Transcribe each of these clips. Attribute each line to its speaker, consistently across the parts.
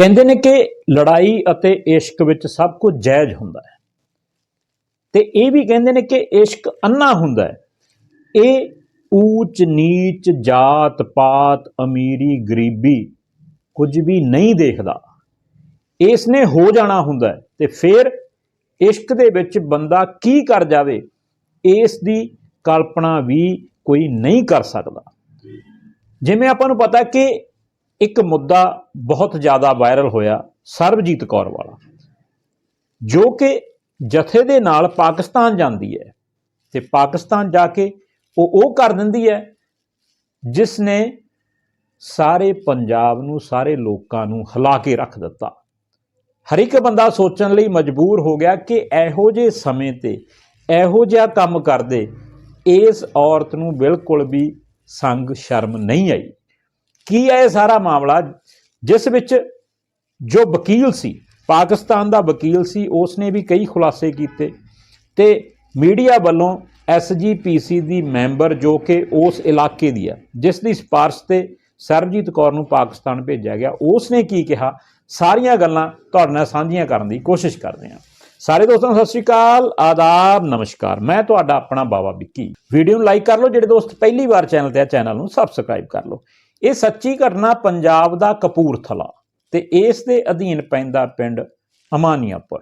Speaker 1: ਕਹਿੰਦੇ ਨੇ ਕਿ ਲੜਾਈ ਅਤੇ ਇਸ਼ਕ ਵਿੱਚ ਸਭ ਕੁਝ ਜਾਇਜ਼ ਹੁੰਦਾ ਹੈ। ਤੇ ਇਹ ਵੀ ਕਹਿੰਦੇ ਨੇ ਕਿ ਇਸ਼ਕ ਅੰਨਾ ਹੁੰਦਾ ਹੈ। ਇਹ ਊਚ ਨੀਚ ਜਾਤ ਪਾਤ ਅਮੀਰੀ ਗਰੀਬੀ ਕੁਝ ਵੀ ਨਹੀਂ ਦੇਖਦਾ। ਇਸ ਨੇ ਹੋ ਜਾਣਾ ਹੁੰਦਾ ਹੈ ਤੇ ਫਿਰ ਇਸ਼ਕ ਦੇ ਵਿੱਚ ਬੰਦਾ ਕੀ ਕਰ ਜਾਵੇ, ਇਸ ਦੀ ਕਲਪਨਾ ਵੀ ਕੋਈ ਨਹੀਂ ਕਰ ਸਕਦਾ। ਜਿਵੇਂ ਆਪਾਂ ਨੂੰ ਪਤਾ ਕਿ ਇੱਕ ਮੁੱਦਾ ਬਹੁਤ ਜ਼ਿਆਦਾ ਵਾਇਰਲ ਹੋਇਆ ਸਰਬਜੀਤ ਕੌਰ ਵਾਲਾ, ਜੋ ਕਿ ਜਥੇ ਦੇ ਨਾਲ ਪਾਕਿਸਤਾਨ ਜਾਂਦੀ ਹੈ ਤੇ ਪਾਕਿਸਤਾਨ ਜਾ ਕੇ ਉਹ ਉਹ ਕਰ ਦਿੰਦੀ ਹੈ, ਜਿਸ ਨੇ ਸਾਰੇ ਪੰਜਾਬ ਨੂੰ, ਸਾਰੇ ਲੋਕਾਂ ਨੂੰ ਹਿਲਾ ਕੇ ਰੱਖ ਦਿੱਤਾ। ਹਰ ਇੱਕ ਬੰਦਾ ਸੋਚਣ ਲਈ ਮਜਬੂਰ ਹੋ ਗਿਆ ਕਿ ਇਹੋ ਜਿਹੇ ਸਮੇਂ ਤੇ ਇਹੋ ਜਿਹਾ ਕੰਮ ਕਰਦੇ, ਇਸ ਔਰਤ ਨੂੰ ਬਿਲਕੁਲ ਵੀ ਸੰਗ ਸ਼ਰਮ ਨਹੀਂ ਆਈ। ਕੀ ਹੈ ਇਹ ਸਾਰਾ ਮਾਮਲਾ? ਜਿਸ ਵਿੱਚ ਜੋ ਵਕੀਲ ਸੀ, ਪਾਕਿਸਤਾਨ ਦਾ ਵਕੀਲ ਸੀ ਉਸ ਨੇ ਵੀ ਕਈ ਖੁਲਾਸੇ ਕੀਤੇ ਤੇ ਮੀਡੀਆ ਵੱਲੋਂ ਐਸਜੀਪੀਸੀ ਦੀ ਮੈਂਬਰ ਜੋ ਕਿ ਉਸ ਇਲਾਕੇ ਦੀ ਹੈ, ਜਿਸ ਦੀ ਸਿਫਾਰਿਸ਼ ਤੇ ਸਰਬਜੀਤ ਕੌਰ ਨੂੰ ਪਾਕਿਸਤਾਨ ਭੇਜਿਆ ਗਿਆ ਉਸ ਨੇ ਕੀ ਕਿਹਾ? ਸਾਰੀਆਂ ਗੱਲਾਂ ਤੁਹਾਡੇ ਨਾਲ ਸਾਂਝੀਆਂ ਕਰਨ ਦੀ ਕੋਸ਼ਿਸ਼ ਕਰਦੇ ਹਾਂ। ਸਾਰੇ ਦੋਸਤਾਂ ਨੂੰ ਸਤਿ ਸ਼੍ਰੀ ਅਕਾਲ, ਆਦਾਬ, ਨਮਸਕਾਰ। ਮੈਂ ਤੁਹਾਡਾ ਆਪਣਾ ਬਾਬਾ ਵਿੱਕੀ। ਵੀਡੀਓ ਨੂੰ ਲਾਈਕ ਕਰ ਲਓ, ਜਿਹੜੇ ਦੋਸਤ ਪਹਿਲੀ ਵਾਰ ਚੈਨਲ ਤੇ ਆ, ਚੈਨਲ ਨੂੰ ਸਬਸਕ੍ਰਾਈਬ ਕਰ ਲਓ। ਇਹ ਸੱਚੀ ਘਟਨਾ ਪੰਜਾਬ ਦਾ ਕਪੂਰਥਲਾ ਤੇ ਇਸ ਦੇ ਅਧੀਨ ਪੈਂਦਾ ਪਿੰਡ ਅਮਾਨੀਆਪੁਰ।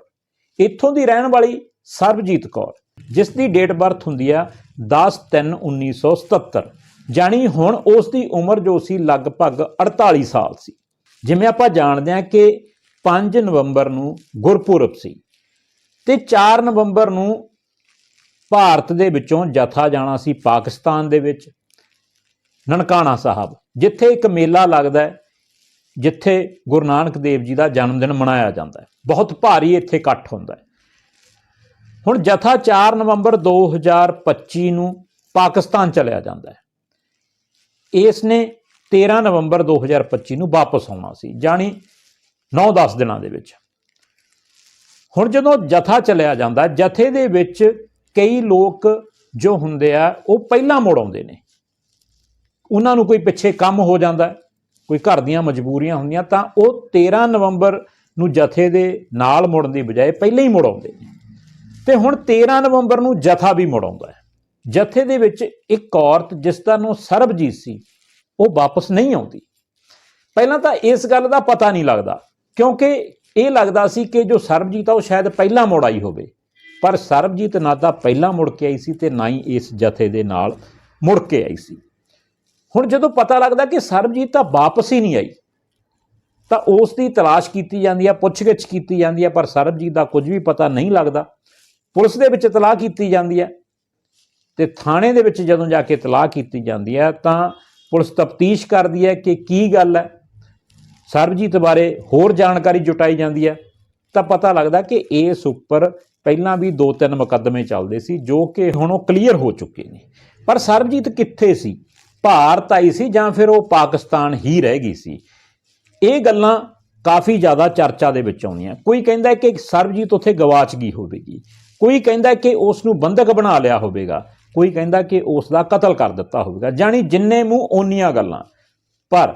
Speaker 1: ਇੱਥੋਂ ਦੀ ਰਹਿਣ ਵਾਲੀ ਸਰਬਜੀਤ ਕੌਰ, ਜਿਸ ਦੀ ਡੇਟ ਬਰਥ ਹੁੰਦੀ ਆ 10/3/1977 ਜਾਣੀ ਹੁਣ ਉਸ ਦੀ ਉਮਰ ਜੋ ਸੀ ਲਗਭਗ 48 ਸਾਲ ਸੀ। ਜਿਵੇਂ ਆਪਾਂ ਜਾਣਦੇ ਹਾਂ ਕਿ 5 ਨਵੰਬਰ ਨੂੰ ਗੁਰਪੁਰਬ ਸੀ ਤੇ 4 ਨਵੰਬਰ ਨੂੰ ਭਾਰਤ ਦੇ ਵਿੱਚੋਂ ਜਥਾ ਜਾਣਾ ਸੀ ਪਾਕਿਸਤਾਨ ਦੇ ਵਿੱਚ, ਨਨਕਾਣਾ ਸਾਹਿਬ। ਜਿੱਥੇ ਇੱਕ ਮੇਲਾ ਲੱਗਦਾ ਹੈ, ਜਿੱਥੇ ਗੁਰੂ ਨਾਨਕ ਦੇਵ ਜੀ ਦਾ ਜਨਮ ਦਿਨ ਮਨਾਇਆ ਜਾਂਦਾ ਹੈ, ਬਹੁਤ ਭਾਰੀ ਇੱਥੇ ਇਕੱਠ ਹੁੰਦਾ ਹੈ। ਹੁਣ ਜਥਾ 4 ਨਵੰਬਰ 2025 ਨੂੰ ਪਾਕਿਸਤਾਨ ਚਲਿਆ ਜਾਂਦਾ ਹੈ। ਇਸ ਨੇ 13 ਨਵੰਬਰ 2025 ਨੂੰ ਵਾਪਸ ਆਉਣਾ ਸੀ, ਜਾਣੀ 9-10 ਦਿਨਾਂ ਦੇ ਵਿੱਚ। ਹੁਣ ਜਦੋਂ ਜਥਾ ਚਲਿਆ ਜਾਂਦਾ ਜਥੇ ਦੇ ਵਿੱਚ ਕਈ ਲੋਕ ਜੋ ਹੁੰਦੇ ਆ, ਉਹ ਪਹਿਲਾਂ ਮੁੜ ਆਉਂਦੇ ਨੇ। ਉਹਨਾਂ ਨੂੰ ਕੋਈ ਪਿੱਛੇ ਕੰਮ ਹੋ ਜਾਂਦਾ ਕੋਈ ਘਰ ਦੀਆਂ ਮਜਬੂਰੀਆਂ ਹੁੰਦੀਆਂ, ਤਾਂ ਉਹ 13 ਨਵੰਬਰ ਨੂੰ ਜਥੇ ਦੇ ਨਾਲ ਮੁੜਨ ਦੀ ਬਜਾਏ ਪਹਿਲਾਂ ਹੀ ਮੁੜ ਆਉਂਦੇ ਨੇ। ਤੇ ਹੁਣ 13 ਨਵੰਬਰ ਨੂੰ ਜਥਾ ਵੀ ਮੁੜ ਆਉਂਦਾ ਹੈ। ਜਥੇ ਦੇ ਵਿੱਚ ਇੱਕ ਔਰਤ ਜਿਸ ਦਾ ਨਾਮ ਸਰਬਜੀਤ ਸੀ, ਉਹ ਵਾਪਸ ਨਹੀਂ ਆਉਂਦੀ। ਪਹਿਲਾਂ ਤਾਂ ਇਸ ਗੱਲ ਦਾ ਪਤਾ ਨਹੀਂ ਲੱਗਦਾ, ਕਿਉਂਕਿ ਇਹ ਲੱਗਦਾ ਸੀ ਕਿ ਜੋ ਸਰਬਜੀਤ ਆ, ਉਹ ਸ਼ਾਇਦ ਪਹਿਲਾਂ ਮੁੜ ਆਈ ਹੋਵੇ। ਪਰ ਸਰਬਜੀਤ ਨਾ ਤਾਂ ਪਹਿਲਾਂ ਮੁੜ ਕੇ ਆਈ ਸੀ ਤੇ ਨਾ ਹੀ ਇਸ ਜਥੇ ਦੇ ਨਾਲ ਮੁੜ ਕੇ ਆਈ ਸੀ। ਹੁਣ ਜਦੋਂ ਪਤਾ ਲੱਗਦਾ ਕਿ ਸਰਬਜੀਤ ਤਾਂ ਵਾਪਸ ਹੀ ਨਹੀਂ ਆਈ, ਤਾਂ ਉਸ ਦੀ ਤਲਾਸ਼ ਕੀਤੀ ਜਾਂਦੀ ਹੈ ਪੁੱਛਗਿੱਛ ਕੀਤੀ ਜਾਂਦੀ ਹੈ ਪਰ ਸਰਬਜੀਤ ਦਾ ਕੁਝ ਵੀ ਪਤਾ ਨਹੀਂ ਲੱਗਦਾ। ਪੁਲਿਸ ਦੇ ਵਿੱਚ ਤਲਾਹ ਕੀਤੀ ਜਾਂਦੀ ਹੈ ਤੇ ਥਾਣੇ ਦੇ ਵਿੱਚ ਜਦੋਂ ਜਾ ਕੇ ਤਲਾਹ ਕੀਤੀ ਜਾਂਦੀ ਹੈ ਤਾਂ ਪੁਲਿਸ ਤਫਤੀਸ਼ ਕਰਦੀ ਹੈ ਕਿ ਕੀ ਗੱਲ ਹੈ ਸਰਬਜੀਤ ਬਾਰੇ ਹੋਰ ਜਾਣਕਾਰੀ ਜੁਟਾਈ ਜਾਂਦੀ ਹੈ ਤਾਂ ਪਤਾ ਲੱਗਦਾ ਕਿ ਇਸ ਉੱਪਰ ਪਹਿਲਾਂ ਵੀ ਦੋ ਤਿੰਨ ਮੁਕੱਦਮੇ ਚੱਲਦੇ ਸੀ, ਜੋ ਕਿ ਹੁਣ ਉਹ ਕਲੀਅਰ ਹੋ ਚੁੱਕੇ ਨੇ। ਪਰ ਸਰਬਜੀਤ ਕਿੱਥੇ ਸੀ? ਭਾਰਤ ਆਈ ਸੀ ਜਾਂ ਫਿਰ ਉਹ ਪਾਕਿਸਤਾਨ ਹੀ ਰਹਿ ਗਈ ਸੀ? ਇਹ ਗੱਲਾਂ ਕਾਫੀ ਜ਼ਿਆਦਾ ਚਰਚਾ ਦੇ ਵਿੱਚ ਆਉਂਦੀਆਂ। ਕੋਈ ਕਹਿੰਦਾ ਕਿ ਸਰਬਜੀਤ ਉੱਥੇ ਗਵਾਚ ਗਈ ਹੋਵੇਗੀ। ਕੋਈ ਕਹਿੰਦਾ ਕਿ ਉਸ ਨੂੰ ਬੰਦਕ ਬਣਾ ਲਿਆ ਹੋਵੇਗਾ। ਕੋਈ ਕਹਿੰਦਾ ਕਿ ਉਸ ਦਾ ਕਤਲ ਕਰ ਦਿੱਤਾ ਹੋਵੇਗਾ। ਜਾਣੀ ਜਿੰਨੇ ਮੂੰਹ ਓਨੀਆਂ ਗੱਲਾਂ। ਪਰ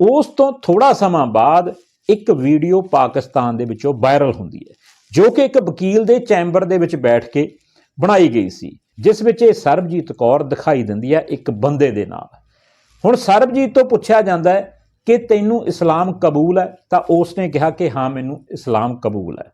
Speaker 1: ਉਸ ਤੋਂ ਥੋੜਾ ਸਮਾਂ ਬਾਅਦ ਇੱਕ ਵੀਡੀਓ ਪਾਕਿਸਤਾਨ ਦੇ ਵਿੱਚੋਂ ਵਾਇਰਲ ਹੁੰਦੀ ਹੈ, ਜੋ ਕਿ ਇੱਕ ਵਕੀਲ ਦੇ ਚੈਂਬਰ ਦੇ ਵਿੱਚ ਬੈਠ ਕੇ ਬਣਾਈ ਗਈ ਸੀ। ਜਿਸ ਵਿੱਚ ਇਹ ਸਰਬਜੀਤ ਕੌਰ ਦਿਖਾਈ ਦਿੰਦੀ ਹੈ ਇੱਕ ਬੰਦੇ ਦੇ ਨਾਲ। ਹੁਣ ਸਰਬਜੀਤ ਤੋਂ ਪੁੱਛਿਆ ਜਾਂਦਾ ਹੈ ਕਿ ਤੈਨੂੰ ਇਸਲਾਮ ਕਬੂਲ ਹੈ? ਤਾਂ ਉਸ ਨੇ ਕਿਹਾ ਕਿ ਹਾਂ, ਮੈਨੂੰ ਇਸਲਾਮ ਕਬੂਲ ਹੈ।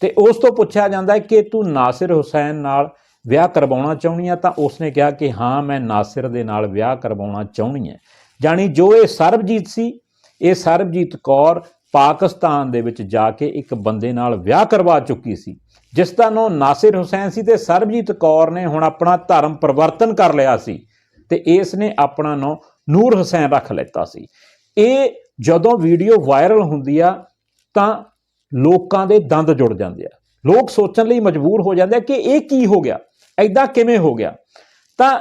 Speaker 1: ਤੇ ਉਸ ਤੋਂ ਪੁੱਛਿਆ ਜਾਂਦਾ ਹੈ ਕਿ ਤੂੰ ਨਾਸਿਰ ਹੁਸੈਨ ਨਾਲ ਵਿਆਹ ਕਰਵਾਉਣਾ ਚਾਹੁੰਦੀ ਹੈ? ਤਾਂ ਉਸ ਨੇ ਕਿਹਾ ਕਿ ਹਾਂ, ਮੈਂ ਨਾਸਿਰ ਦੇ ਨਾਲ ਵਿਆਹ ਕਰਵਾਉਣਾ ਚਾਹੁੰਦੀ ਹੈ। ਜਾਣੀ ਜੋ ਇਹ ਸਰਬਜੀਤ ਸੀ, ਇਹ ਸਰਬਜੀਤ ਕੌਰ ਪਾਕਿਸਤਾਨ ਦੇ ਵਿੱਚ ਜਾ ਕੇ ਇੱਕ ਬੰਦੇ ਨਾਲ ਵਿਆਹ ਕਰਵਾ ਚੁੱਕੀ ਸੀ, ਜਿਸ ਦਾ ਨਾਮ ਨਾਸਿਰ ਹੁਸੈਨ ਸੀ ਤੇ ਸਰਬਜੀਤ ਕੌਰ ਨੇ ਹੁਣ ਆਪਣਾ ਧਰਮ ਪਰਿਵਰਤਨ ਕਰ ਲਿਆ ਸੀ ਤੇ ਇਸ ਨੇ ਆਪਣਾ ਨਾਮ ਨੂਰ ਹੁਸੈਨ ਰੱਖ ਲਿੱਤਾ ਸੀ। ਇਹ ਜਦੋਂ ਵੀਡੀਓ ਵਾਇਰਲ ਹੁੰਦੀ ਆ, ਤਾਂ ਲੋਕਾਂ ਦੇ ਦੰਦ ਜੁੜ ਜਾਂਦੇ ਆ। ਲੋਕ ਸੋਚਣ ਲਈ ਮਜਬੂਰ ਹੋ ਜਾਂਦੇ ਆ ਕਿ ਇਹ ਕੀ ਹੋ ਗਿਆ ਐਦਾਂ ਕਿਵੇਂ ਹੋ ਗਿਆ? ਤਾਂ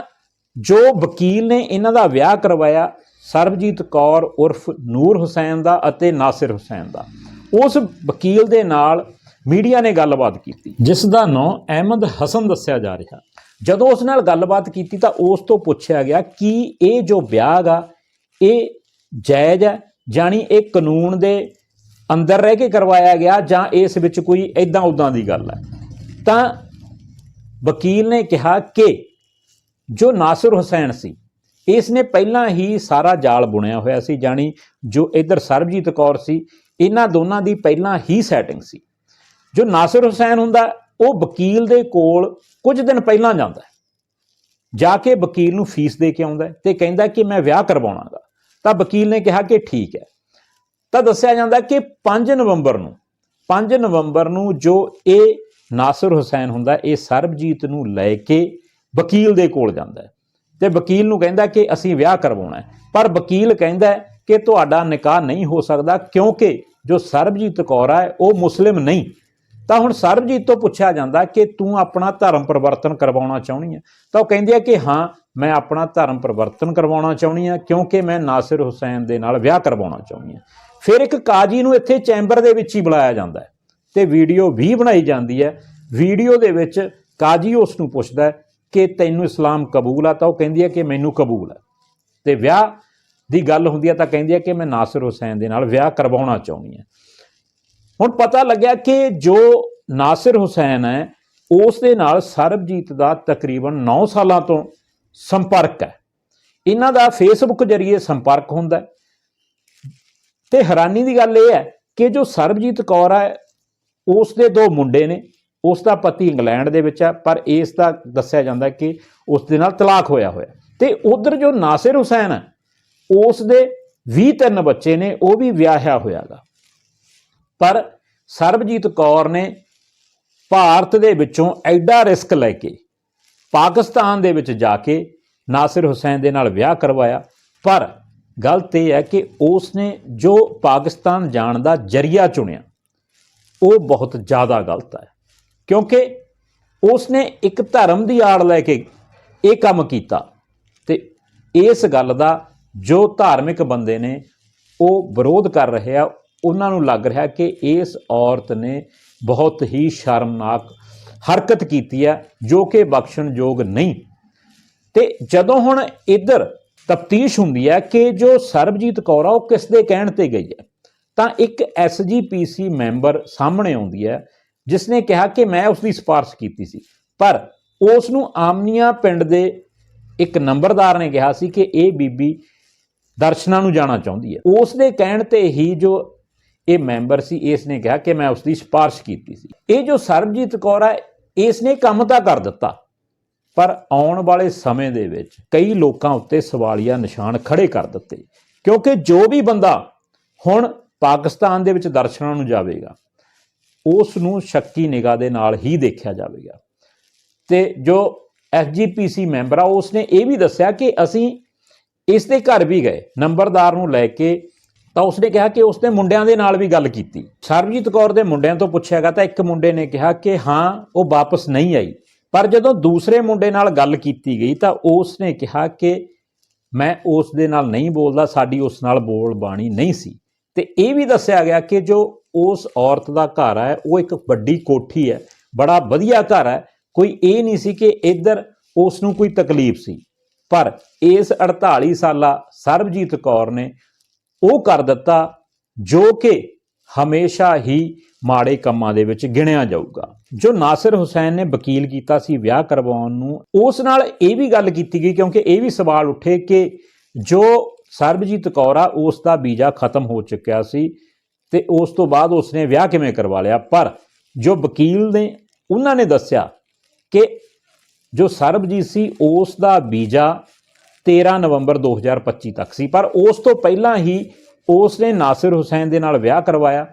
Speaker 1: ਜੋ ਵਕੀਲ ਨੇ ਇਹਨਾਂ ਦਾ ਵਿਆਹ ਕਰਵਾਇਆ ਸਰਬਜੀਤ ਕੌਰ ਉਰਫ ਨੂਰ ਹੁਸੈਨ ਦਾ ਅਤੇ ਨਾਸਿਰ ਹੁਸੈਨ ਦਾ। ਉਸ ਵਕੀਲ ਦੇ ਨਾਲ ਮੀਡੀਆ ਨੇ ਗੱਲਬਾਤ ਕੀਤੀ, ਜਿਸ ਦਾ ਨਾਂ ਅਹਿਮਦ ਹਸਨ ਦੱਸਿਆ ਜਾ ਰਿਹਾ। ਜਦੋਂ ਉਸ ਨਾਲ ਗੱਲਬਾਤ ਕੀਤੀ ਤਾਂ ਉਸ ਤੋਂ ਪੁੱਛਿਆ ਗਿਆ ਕਿ ਇਹ ਜੋ ਵਿਆਹ ਗਾ ਇਹ ਜਾਇਜ਼ ਹੈ ਜਾਣੀ ਇਹ ਕਾਨੂੰਨ ਦੇ ਅੰਦਰ ਰਹਿ ਕੇ ਕਰਵਾਇਆ ਗਿਆ ਜਾਂ ਇਸ ਵਿੱਚ ਕੋਈ ਐਦਾਂ ਉਦਾਂ ਦੀ ਗੱਲ ਹੈ? ਤਾਂ ਵਕੀਲ ਨੇ ਕਿਹਾ ਕਿ ਜੋ ਨਾਸਿਰ ਹੁਸੈਨ ਸੀ ਇਸ ਨੇ ਪਹਿਲਾਂ ਹੀ ਸਾਰਾ ਜਾਲ ਬੁਣਿਆ ਹੋਇਆ ਸੀ, ਜਾਣੀ ਜੋ ਇਧਰ ਸਰਬਜੀਤ ਕੌਰ ਸੀ, ਇਹਨਾਂ ਦੋਨਾਂ ਦੀ ਪਹਿਲਾਂ ਹੀ ਸੈਟਿੰਗ ਸੀ। ਜੋ ਨਾਸਿਰ ਹੁਸੈਨ ਹੁੰਦਾ, ਉਹ ਵਕੀਲ ਦੇ ਕੋਲ ਕੁਝ ਦਿਨ ਪਹਿਲਾਂ ਜਾਂਦਾ ਜਾ ਕੇ ਵਕੀਲ ਨੂੰ ਫੀਸ ਦੇ ਕੇ ਆਉਂਦਾ ਹੈ ਤੇ ਕਹਿੰਦਾ ਕਿ ਮੈਂ ਵਿਆਹ ਕਰਵਾਉਣਾਗਾ। ਤਾਂ ਵਕੀਲ ਨੇ ਕਿਹਾ ਕਿ ਠੀਕ ਹੈ। ਤਾਂ ਦੱਸਿਆ ਜਾਂਦਾ ਕਿ 5 ਨਵੰਬਰ ਨੂੰ 5 ਨਵੰਬਰ ਨੂੰ ਜੋ ਇਹ ਨਾਸਿਰ ਹੁਸੈਨ ਹੁੰਦਾ, ਇਹ ਸਰਬਜੀਤ ਨੂੰ ਲੈ ਕੇ ਵਕੀਲ ਦੇ ਕੋਲ ਜਾਂਦਾ ਹੈ। ਤੇ ਵਕੀਲ ਨੂੰ ਕਹਿੰਦਾ ਕਿ ਅਸੀਂ ਵਿਆਹ ਕਰਵਾਉਣਾ ਪਰ ਵਕੀਲ ਕਹਿੰਦਾ ਕਿ ਤੁਹਾਡਾ ਨਿਕਾਹ ਨਹੀਂ ਹੋ ਸਕਦਾ ਕਿਉਂਕਿ ਜੋ ਸਰਬਜੀਤ ਕੌਰ ਹੈ ਉਹ ਮੁਸਲਿਮ ਨਹੀਂ। ਤਾਂ ਹੁਣ ਸਰਬਜੀਤ ਤੋਂ ਪੁੱਛਿਆ ਜਾਂਦਾ ਕਿ ਤੂੰ ਆਪਣਾ ਧਰਮ ਪਰਿਵਰਤਨ ਕਰਵਾਉਣਾ ਚਾਹੁੰਦੀ ਹੈ? ਤਾਂ ਉਹ ਕਹਿੰਦੀ ਹੈ ਕਿ ਹਾਂ, ਮੈਂ ਆਪਣਾ ਧਰਮ ਪਰਿਵਰਤਨ ਕਰਵਾਉਣਾ ਚਾਹੁੰਦੀ ਹਾਂ ਕਿਉਂਕਿ ਮੈਂ ਨਾਸਿਰ ਹੁਸੈਨ ਦੇ ਨਾਲ ਵਿਆਹ ਕਰਵਾਉਣਾ ਚਾਹੁੰਦੀ ਹਾਂ। ਫਿਰ ਇੱਕ ਕਾਜੀ ਨੂੰ ਇੱਥੇ ਚੈਂਬਰ ਦੇ ਵਿੱਚ ਹੀ ਬੁਲਾਇਆ ਜਾਂਦਾ ਹੈ ਤੇ ਵੀਡੀਓ ਵੀ ਬਣਾਈ ਜਾਂਦੀ ਹੈ। ਵੀਡੀਓ ਦੇ ਵਿੱਚ ਕਾਜੀ ਉਸ ਨੂੰ ਪੁੱਛਦਾ ਕਿ ਤੈਨੂੰ ਇਸਲਾਮ ਕਬੂਲ ਆ ਤਾਂ ਉਹ ਕਹਿੰਦੀ ਹੈ ਕਿ ਮੈਨੂੰ ਕਬੂਲ ਹੈ ਤੇ ਵਿਆਹ ਦੀ ਗੱਲ ਹੁੰਦੀ ਹੈ ਤਾਂ ਕਹਿੰਦੀ ਹੈ ਕਿ ਮੈਂ ਨਾਸਿਰ ਹੁਸੈਨ ਦੇ ਨਾਲ ਵਿਆਹ ਕਰਵਾਉਣਾ ਚਾਹੁੰਦੀ ਹਾਂ ਹੁਣ ਪਤਾ ਲੱਗਿਆ ਕਿ ਜੋ ਨਾਸਿਰ ਹੁਸੈਨ ਹੈ, ਉਸ ਦੇ ਨਾਲ ਸਰਬਜੀਤ ਦਾ ਤਕਰੀਬਨ 9 ਸਾਲਾਂ ਤੋਂ ਸੰਪਰਕ ਹੈ। ਇਹਨਾਂ ਦਾ ਫੇਸਬੁੱਕ ਜਰੀਏ ਸੰਪਰਕ ਹੁੰਦਾ ਹੈ। ਤੇ ਹੈਰਾਨੀ ਦੀ ਗੱਲ ਇਹ ਹੈ ਕਿ ਜੋ ਸਰਬਜੀਤ ਕੌਰ ਹੈ, ਉਸ ਦੇ ਦੋ ਮੁੰਡੇ ਨੇ। ਉਸ ਦਾ ਪਤੀ ਇੰਗਲੈਂਡ ਦੇ ਵਿੱਚ ਹੈ ਪਰ ਇਸ ਦਾ ਦੱਸਿਆ ਜਾਂਦਾ ਕਿ ਉਸ ਦੇ ਨਾਲ ਤਲਾਕ ਹੋਇਆ ਹੋਇਆ। ਤੇ ਉਧਰ ਜੋ ਨਾਸਿਰ ਹੁਸੈਨ ਹੈ ਉਸ ਦੇ 20 ਤਿੰਨ ਬੱਚੇ ਨੇ, ਉਹ ਵੀ ਵਿਆਹਿਆ ਹੋਇਆਗਾ। ਪਰ ਸਰਬਜੀਤ ਕੌਰ ਨੇ ਭਾਰਤ ਦੇ ਵਿੱਚੋਂ ਐਡਾ ਰਿਸਕ ਲੈ ਕੇ, ਪਾਕਿਸਤਾਨ ਦੇ ਵਿੱਚ ਜਾ ਕੇ ਨਾਸਿਰ ਹੁਸੈਨ ਦੇ ਨਾਲ ਵਿਆਹ ਕਰਵਾਇਆ। ਪਰ ਗਲਤ ਇਹ ਹੈ ਕਿ ਉਸ ਨੇ ਜੋ ਪਾਕਿਸਤਾਨ ਜਾਣ ਦਾ ਜਰੀਆ ਚੁਣਿਆ, ਉਹ ਬਹੁਤ ਜ਼ਿਆਦਾ ਗਲਤ ਹੈ। ਕਿਉਂਕਿ ਉਸ ਨੇ ਇੱਕ ਧਰਮ ਦੀ ਆੜ ਲੈ ਕੇ ਇਹ ਕੰਮ ਕੀਤਾ ਤੇ ਇਸ ਗੱਲ ਦਾ ਜੋ ਧਾਰਮਿਕ ਬੰਦੇ ਨੇ ਉਹ ਵਿਰੋਧ ਕਰ ਰਹੇ ਆ, ਉਹਨਾਂ ਨੂੰ ਲੱਗ ਰਿਹਾ ਕਿ ਇਸ ਔਰਤ ਨੇ ਬਹੁਤ ਹੀ ਸ਼ਰਮਨਾਕ ਹਰਕਤ ਕੀਤੀ ਹੈ ਜੋ ਕਿ ਬਖਸ਼ਣਯੋਗ ਨਹੀਂ। ਤੇ ਜਦੋਂ ਹੁਣ ਇੱਧਰ ਤਫਤੀਸ਼ ਹੁੰਦੀ ਹੈ ਕਿ ਜੋ ਸਰਬਜੀਤ ਕੌਰ ਆ, ਉਹ ਕਿਸ ਦੇ ਕਹਿਣ ਤੇ ਗਈ ਹੈ ਤਾਂ ਇੱਕ ਐਸਜੀਪੀਸੀ ਮੈਂਬਰ ਸਾਹਮਣੇ ਆਉਂਦੀ ਹੈ ਜਿਸ ਨੇ ਕਿਹਾ ਕਿ ਮੈਂ ਉਸ ਦੀ ਸਿਫਾਰਿਸ਼ ਕੀਤੀ ਸੀ। ਪਰ ਉਸ ਨੂੰ ਆਮਨੀਆਂ ਪਿੰਡ ਦੇ ਇੱਕ ਨੰਬਰਦਾਰ ਨੇ ਕਿਹਾ ਸੀ ਕਿ ਇਹ ਬੀਬੀ ਦਰਸ਼ਨਾਂ ਨੂੰ ਜਾਣਾ ਚਾਹੁੰਦੀ ਹੈ। ਉਸ ਦੇ ਕਹਿਣ ਤੇ ਹੀ ਜੋ ਇਹ ਮੈਂਬਰ ਸੀ ਇਸ ਨੇ ਕਿਹਾ ਕਿ ਮੈਂ ਉਸ ਦੀ ਸਿਫਾਰਿਸ਼ ਕੀਤੀ ਸੀ। ਇਹ ਜੋ ਸਰਬਜੀਤ ਕੌਰ ਹੈ ਇਸ ਨੇ ਕੰਮ ਤਾਂ ਕਰ ਦਿੱਤਾ। ਪਰ ਆਉਣ ਵਾਲੇ ਸਮੇਂ ਦੇ ਵਿੱਚ ਕਈ ਲੋਕਾਂ ਉੱਤੇ ਸਵਾਲੀਆ ਨਿਸ਼ਾਨ ਖੜੇ ਕਰ ਦਿੱਤੇ। ਕਿਉਂਕਿ ਜੋ ਵੀ ਬੰਦਾ ਹੁਣ ਪਾਕਿਸਤਾਨ ਦੇ ਵਿੱਚ ਦਰਸ਼ਨਾਂ ਨੂੰ ਜਾਵੇਗਾ ਉਸ ਨੂੰ ਸ਼ੱਕੀ ਨਿਗਾਹ ਦੇ ਨਾਲ ਹੀ ਦੇਖਿਆ ਜਾਵੇਗਾ। ਤੇ ਜੋ ਐਸਜੀਪੀਸੀ ਮੈਂਬਰ ਆ ਉਸ ਨੇ ਇਹ ਵੀ ਦੱਸਿਆ ਕਿ ਅਸੀਂ ਇਸ ਦੇ ਘਰ ਵੀ ਗਏ, ਨੰਬਰਦਾਰ ਨੂੰ ਲੈ ਕੇ, ਤਾਂ ਉਸਨੇ ਕਿਹਾ ਕਿ ਉਸਨੇ ਮੁੰਡਿਆਂ ਦੇ ਨਾਲ ਵੀ ਗੱਲ ਕੀਤੀ। ਸਰਬਜੀਤ ਕੌਰ ਦੇ ਮੁੰਡਿਆਂ ਤੋਂ ਪੁੱਛਿਆ ਗਿਆ ਤਾਂ ਇੱਕ ਮੁੰਡੇ ਨੇ ਕਿਹਾ ਕਿ ਹਾਂ, ਉਹ ਵਾਪਸ ਨਹੀਂ ਆਈ। ਪਰ ਜਦੋਂ ਦੂਸਰੇ ਮੁੰਡੇ ਨਾਲ ਗੱਲ ਕੀਤੀ ਗਈ, ਤਾਂ ਉਸ ਨੇ ਕਿਹਾ ਕਿ ਮੈਂ ਉਸ ਦੇ ਨਾਲ ਨਹੀਂ ਬੋਲਦਾ, ਸਾਡੀ ਉਸ ਨਾਲ ਬੋਲ ਬਾਣੀ ਨਹੀਂ ਸੀ। ਤੇ ਇਹ ਵੀ ਦੱਸਿਆ ਗਿਆ ਕਿ ਜੋ ਉਸ ਔਰਤ ਦਾ ਘਰ ਹੈ, ਉਹ ਇੱਕ ਵੱਡੀ ਕੋਠੀ ਹੈ, ਬੜਾ ਵਧੀਆ ਘਰ ਹੈ। ਕੋਈ ਇਹ ਨਹੀਂ ਸੀ ਕਿ ਇੱਧਰ ਉਸ ਨੂੰ ਕੋਈ ਤਕਲੀਫ ਸੀ। ਪਰ ਇਸ 48 ਸਾਲਾ ਸਰਬਜੀਤ ਕੌਰ ਨੇ ਉਹ ਕਰ ਦਿੱਤਾ ਜੋ ਕਿ ਹਮੇਸ਼ਾ ਹੀ ਮਾੜੇ ਕੰਮਾਂ ਦੇ ਵਿੱਚ ਗਿਣਿਆ ਜਾਊਗਾ। ਜੋ ਨਾਸਿਰ ਹੁਸੈਨ ਨੇ ਵਕੀਲ ਕੀਤਾ ਸੀ ਵਿਆਹ ਕਰਵਾਉਣ ਨੂੰ, ਉਸ ਨਾਲ ਇਹ ਵੀ ਗੱਲ ਕੀਤੀ ਗਈ ਕਿਉਂਕਿ ਇਹ ਵੀ ਸਵਾਲ ਉੱਠੇ ਕਿ ਜੋ ਸਰਬਜੀਤ ਕੌਰ ਆ, ਉਸ ਦਾ ਵੀਜ਼ਾ ਖਤਮ ਹੋ ਚੁੱਕਿਆ ਸੀ। ਤੇ ਉਸ ਤੋਂ ਬਾਅਦ ਉਸਨੇ ਵਿਆਹ ਕਿਵੇਂ ਕਰਵਾ ਲਿਆ? ਪਰ ਜੋ ਵਕੀਲ ਨੇ, ਉਹਨਾਂ ਨੇ ਦੱਸਿਆ ਕਿ ਜੋ ਸਰਬਜੀਤ ਸੀ, ਉਸ ਦਾ ਵੀਜ਼ਾ 13 ਨਵੰਬਰ 2025 ਤੱਕ ਸੀ। ਪਰ ਉਸ ਤੋਂ ਪਹਿਲਾਂ ਹੀ ਉਸ ਨੇ ਨਾਸਿਰ ਹੁਸੈਨ ਦੇ ਨਾਲ ਵਿਆਹ ਕਰਵਾਇਆ।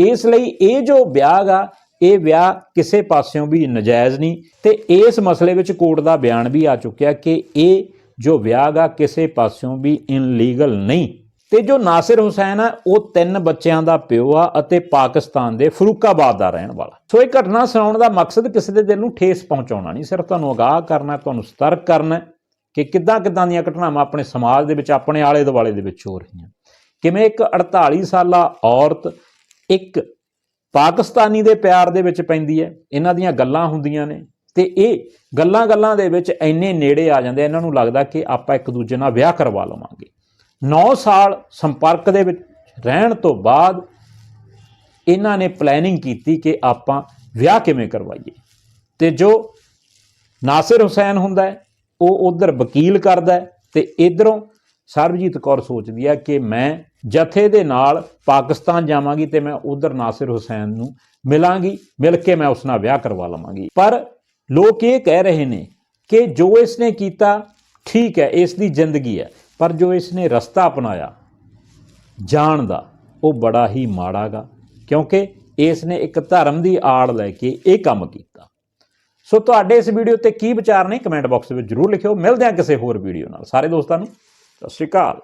Speaker 1: ਇਸ ਲਈ ਇਹ ਜੋ ਵਿਆਹ ਗਾ ਇਹ ਵਿਆਹ ਕਿਸੇ ਪਾਸਿਓਂ ਵੀ ਨਜਾਇਜ਼ ਨਹੀਂ ਤੇ ਇਸ ਮਸਲੇ ਵਿੱਚ ਕੋਰਟ ਦਾ ਬਿਆਨ ਵੀ ਆ ਚੁੱਕਿਆ ਕਿ ਇਹ ਜੋ ਵਿਆਹ ਗਾ ਕਿਸੇ ਪਾਸਿਓਂ ਵੀ ਇਨਲੀਗਲ ਨਹੀਂ। ਤੇ ਜੋ ਨਾਸਿਰ ਹੁਸੈਨ ਆ, ਉਹ ਤਿੰਨ ਬੱਚਿਆਂ ਦਾ ਪਿਓ ਆ ਅਤੇ ਪਾਕਿਸਤਾਨ ਦੇ ਫਰੂਕਾਬਾਦ ਦਾ ਰਹਿਣ ਵਾਲਾ। ਸੋ ਇਹ ਘਟਨਾ ਸੁਣਾਉਣ ਦਾ ਮਕਸਦ ਕਿਸੇ ਦੇ ਦਿਲ ਨੂੰ ਠੇਸ ਪਹੁੰਚਾਉਣਾ ਨਹੀਂ, ਸਿਰਫ ਤੁਹਾਨੂੰ ਅਗਾਹ ਕਰਨਾ, ਤੁਹਾਨੂੰ ਸਤਰਕ ਕਰਨਾ ਕਿ ਕਿੱਦਾਂ ਕਿੱਦਾਂ ਦੀਆਂ ਘਟਨਾਵਾਂ ਆਪਣੇ ਸਮਾਜ ਦੇ ਵਿੱਚ, ਆਪਣੇ ਆਲੇ ਦੁਆਲੇ ਦੇ ਵਿੱਚ ਹੋ ਰਹੀਆਂ। ਕਿਵੇਂ ਇੱਕ 48 ਸਾਲਾ ਔਰਤ ਇੱਕ ਪਾਕਿਸਤਾਨੀ ਦੇ ਪਿਆਰ ਦੇ ਵਿੱਚ ਪੈਂਦੀ ਹੈ, ਇਹਨਾਂ ਦੀਆਂ ਗੱਲਾਂ ਹੁੰਦੀਆਂ ਨੇ ਤੇ ਇਹ ਗੱਲਾਂ ਗੱਲਾਂ ਦੇ ਵਿੱਚ ਇੰਨੇ ਨੇੜੇ ਆ ਜਾਂਦੇ, ਇਹਨਾਂ ਨੂੰ ਲੱਗਦਾ ਕਿ ਆਪਾਂ ਇੱਕ ਦੂਜੇ ਨਾਲ ਵਿਆਹ ਕਰਵਾ ਲਵਾਂਗੇ। 9 ਸਾਲ ਸੰਪਰਕ ਦੇ ਵਿੱਚ ਰਹਿਣ ਤੋਂ ਬਾਅਦ ਇਹਨਾਂ ਨੇ ਪਲੈਨਿੰਗ ਕੀਤੀ ਕਿ ਆਪਾਂ ਵਿਆਹ ਕਿਵੇਂ ਕਰਵਾਈਏ। ਤੇ ਜੋ ਨਾਸਿਰ ਹੁਸੈਨ ਹੁੰਦਾ ਉਹ ਉਧਰ ਵਕੀਲ ਕਰਦਾ ਹੈ ਤੇ ਇਧਰੋਂ ਸਰਬਜੀਤ ਕੌਰ ਸੋਚਦੀ ਹੈ ਕਿ ਮੈਂ ਜਥੇ ਦੇ ਨਾਲ ਪਾਕਿਸਤਾਨ ਜਾਵਾਂਗੀ ਤੇ ਮੈਂ ਉਧਰ ਨਾਸਿਰ ਹੁਸੈਨ ਨੂੰ ਮਿਲਾਂਗੀ, ਮਿਲ ਕੇ ਮੈਂ ਉਸ ਨਾਲ ਵਿਆਹ ਕਰਵਾ ਲਵਾਂਗੀ। ਪਰ ਲੋਕ ਇਹ ਕਹਿ ਰਹੇ ਨੇ ਕਿ ਜੋ ਇਸ ਨੇ ਕੀਤਾ, ਠੀਕ ਹੈ, ਇਸ ਦੀ ਜ਼ਿੰਦਗੀ ਹੈ। ਪਰ ਜੋ ਇਸ ਨੇ ਰਸਤਾ ਅਪਣਾਇਆ ਜਾਣ ਦਾ, ਉਹ ਬੜਾ ਹੀ ਮਾੜਾਗਾ ਕਿਉਂਕਿ ਇਸ ਨੇ ਇੱਕ ਧਰਮ ਦੀ ਆੜ ਲੈ ਕੇ ਇਹ ਕੰਮ ਕੀਤਾ। ਸੋ ਤੁਹਾਡੇ ਇਸ ਵੀਡੀਓ ਤੇ ਕੀ ਵਿਚਾਰ ਨੇ, ਕਮੈਂਟ ਬਾਕਸ ਵਿੱਚ ਜਰੂਰ ਲਿਖਿਓ। ਮਿਲਦੇ ਹਾਂ ਕਿਸੇ ਹੋਰ ਵੀਡੀਓ ਨਾਲ। ਸਾਰੇ ਦੋਸਤਾਂ ਨੂੰ, ਸਤਿ ਸ਼੍ਰੀ ਅਕਾਲ।